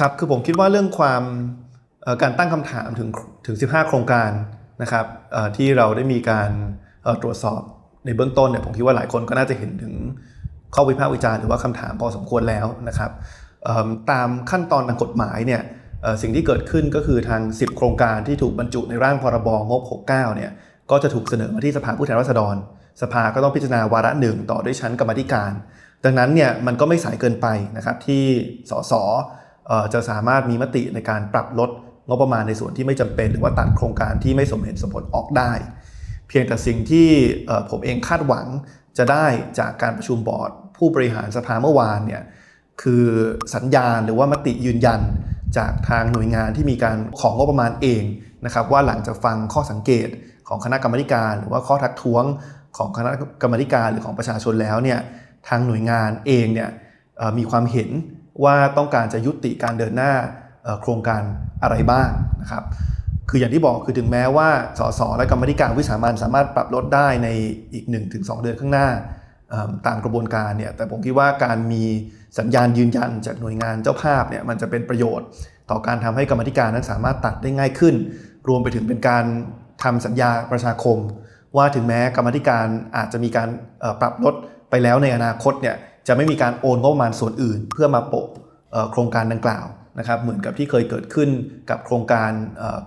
ครับคือผมคิดว่าเรื่องความการตั้งคำถามถึงถึง 15 โครงการนะครับที่เราได้มีการตรวจสอบในเบื้องต้นเนี่ยผมคิดว่าหลายคนก็น่าจะเห็นถึงข้อวิพากษ์วิจารณ์หรือว่าคำถามพอสมควรแล้วนะครับตามขั้นตอนทางกฎหมายเนี่ยสิ่งที่เกิดขึ้นก็คือทาง 10 โครงการที่ถูกบรรจุในร่างพรบงบ 69 เนี่ยก็จะถูกเสนอมาที่สภาผู้แทนราษฎร สภาก็ต้องพิจารณาวาระหนึ่งต่อด้วยชั้นกรรมธิการ ดังนั้นเนี่ยมันก็ไม่สายเกินไปนะครับที่สส จะสามารถมีมติในการปรับลดงบประมาณในส่วนที่ไม่จำเป็น หรือว่าตัดโครงการที่ไม่สมเหตุสมผลออกได้ เพียงแต่สิ่งที่ผมเองคาดหวังจะได้จากการประชุมบอร์ด ผู้บริหารสภาเมื่อวานเนี่ยคือสัญญาณหรือว่ามติยืนยันจากทางหน่วยงานที่มีการของงบประมาณเองนะครับว่าหลังจากฟังข้อสังเกตของคณะกรรมการ หรือว่าข้อทักท้วงของคณะกรรมการหรือของประชาชนแล้วเนี่ยทางหน่วยงานเองเนี่ยมีความเห็น ว่าต้องการจะยุติการเดินหน้าโครงการอะไรบ้างนะครับ คืออย่างที่บอกคือถึงแม้ว่าสสและกรรมธิการวิสามันสามารถปรับลดได้ในอีก 1-2 เดือนข้างหน้าตามกระบวนการเนี่ยแต่ผมคิดว่าการมีสัญญาณยืนยันจากหน่วยงานเจ้าภาพเนี่ยมันจะเป็นประโยชน์ต่อการทำให้กรรมธิการนั้นสามารถตัดได้ง่ายขึ้น รวมไปถึงเป็นการทำสัญญาประชาคม ว่าถึงแม้กรรมธิการอาจจะมีการปรับลดไปแล้วในอนาคตเนี่ย จะไม่มีการโอนงบประมาณส่วนอื่น เพื่อมาโปะโครงการดังกล่าวนะครับเหมือนกับที่เคยเกิดขึ้นกับโครงการ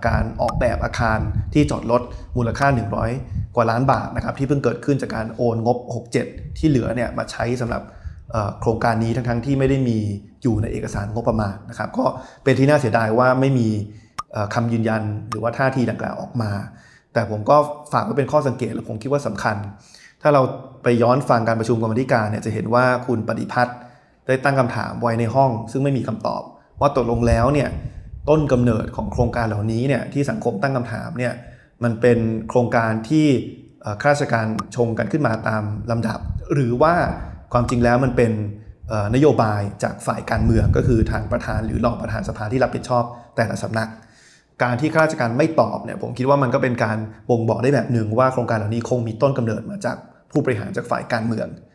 การออกแบบอาคารที่จอดรถมูลค่า 100 กว่าล้านบาทนะครับที่เพิ่งเกิดขึ้นจากการโอนงบ 67 ที่เหลือเนี่ยมาใช้สำหรับโครงการนี้ทั้งๆที่ไม่ได้มีอยู่ในเอกสารงบประมาณนะครับก็เป็นที่น่าเสียดายว่าไม่มีเอ่อคำยืนยันหรือว่าท่าทีดังกล่าวออกมา แต่ผมก็ฝากไว้เป็นข้อสังเกตและผมคิดว่าสำคัญ ถ้าเราไปย้อนฟังการประชุมกรรมธิการเนี่ยจะเห็นว่าคุณปฏิพัฒน์ได้ตั้งคำถามไว้ในห้อง ซึ่งไม่มีคำตอบ ว่าตกลงแล้วเนี่ยต้นกำเนิดของโครงการเหล่านี้เนี่ยที่สังคมตั้งคำถามเนี่ยมันเป็นโครงการที่ข้าราชการชงกันขึ้นมาตามลำดับ หรือว่าความจริงแล้วมันเป็นนโยบายจากฝ่ายการเมืองก็คือทางประธานหรือรองประธานสภาที่รับผิดชอบแต่ละสำนัก การที่ข้าราชการไม่ตอบเนี่ยผมคิดว่ามันก็เป็นการบ่งบอกได้แบบหนึ่งว่าโครงการเหล่านี้คงมีต้นกำเนิดมาจาก ผู้บริหารจากฝ่ายการเมือง